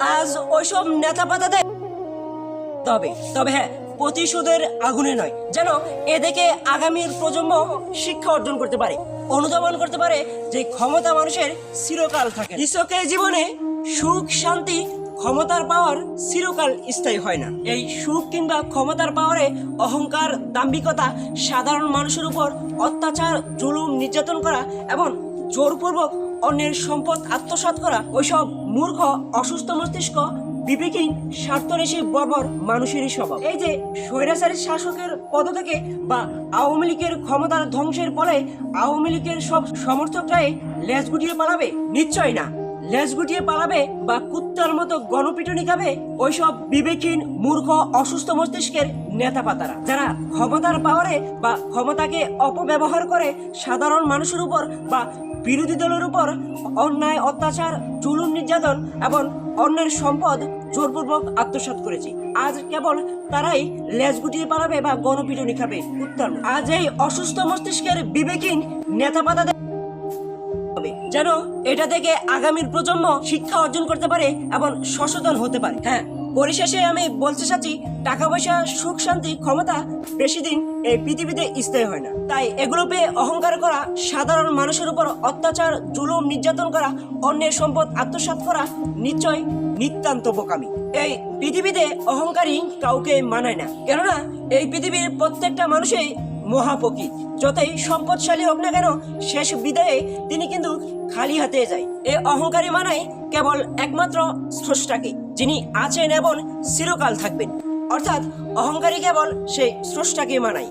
আজ ওইসব নেতা পাতাদের তবে তবে হ্যাঁ প্রতিশোধের আগুনে নয়, যেন এ দেখে আগামীর প্রজন্ম শিক্ষা অর্জন করতে পারে, অনুধাবন করতে পারে যে ক্ষমতা মানুষের চিরকাল থাকে। কৃষকের জীবনে সুখ, শান্তি ক্ষমতার পাওয়ার চিরকাল স্থায়ী হয় না। এই সুখ কিংবা ক্ষমতার পাওয়ারে অহংকার, দাম্ভিকতা, সাধারণ মানুষের উপর অত্যাচার, জুলুম, নির্যাতন করা এবং জোরপূর্বক অন্যের সম্পদ আত্মসাৎ করা, ওইসব মূর্খ, অসুস্থ মস্তিষ্ক, বিবেকহীন স্বার্থরেশী বর্বর মানুষেরই স্বভাব। এই যে স্বৈরাচারী শাসকের পদ থেকে বা আওয়ামী লীগের ক্ষমতার ধ্বংসের ফলে আওয়ামী লীগের সব সমর্থকরাই লেজ গুটিয়ে পালাবে নিশ্চয় না। লেজ গুটিয়ে পালাবে বা কুত্তার মতো গণপিটুনি খাবে, ওইসব বিবেকহীন মূর্খ অসুস্থ মস্তিষ্কের নেতা পাতারা যারা ক্ষমতার পাওয়ারে বা ক্ষমতাকে অপব্যবহার করে সাধারণ মানুষের উপর বা বিরোধী দলের উপর অন্যায়, অত্যাচার, জুলুম নির্যাতন এবং অন্যের সম্পদ জোরপূর্বক আত্মসাৎ করেছে। আজ কেবল তারাই লেজ গুটিয়ে পালাবে বা গণপিটুনি খাবে উত্তর আজ এই অসুস্থ মস্তিষ্কের বিবেকহীন নেতা পাতাদের হবে। যেন এটা থেকে আগামীর প্রজন্ম শিক্ষা অর্জন করতে পারে এবং সচেতন হতে পারে। হ্যাঁ পরিশেষে আমি বলতে চাচ্ছি টাকা পয়সা সুখ, শান্তি, ক্ষমতা বেশি দিন এই পৃথিবীতে স্থায়ী হয় না। তাই এগুলো পেয়ে অহংকার করা, সাধারণ মানুষের উপর অত্যাচার, জুলুম, নির্যাতন করা, অন্যের সম্পদ আত্মসাৎ করা নিশ্চয় নিতান্ত বোকামি এই পৃথিবীতে অহংকারী কাউকে মানায় না। কেননা এই পৃথিবীর প্রত্যেকটা মানুষই মহাপকিত যতই সম্পদশালী হোক না কেন, শেষ বিদায়ে তিনি কিন্তু খালি হাতে যায়। এ অহংকারী মানায় কেবল একমাত্র স্রষ্টাকে, যিনি আছেন এবং চিরকাল থাকবেন। অর্থাৎ অহংকারী কেবল সেই স্রষ্টাকে মানায়।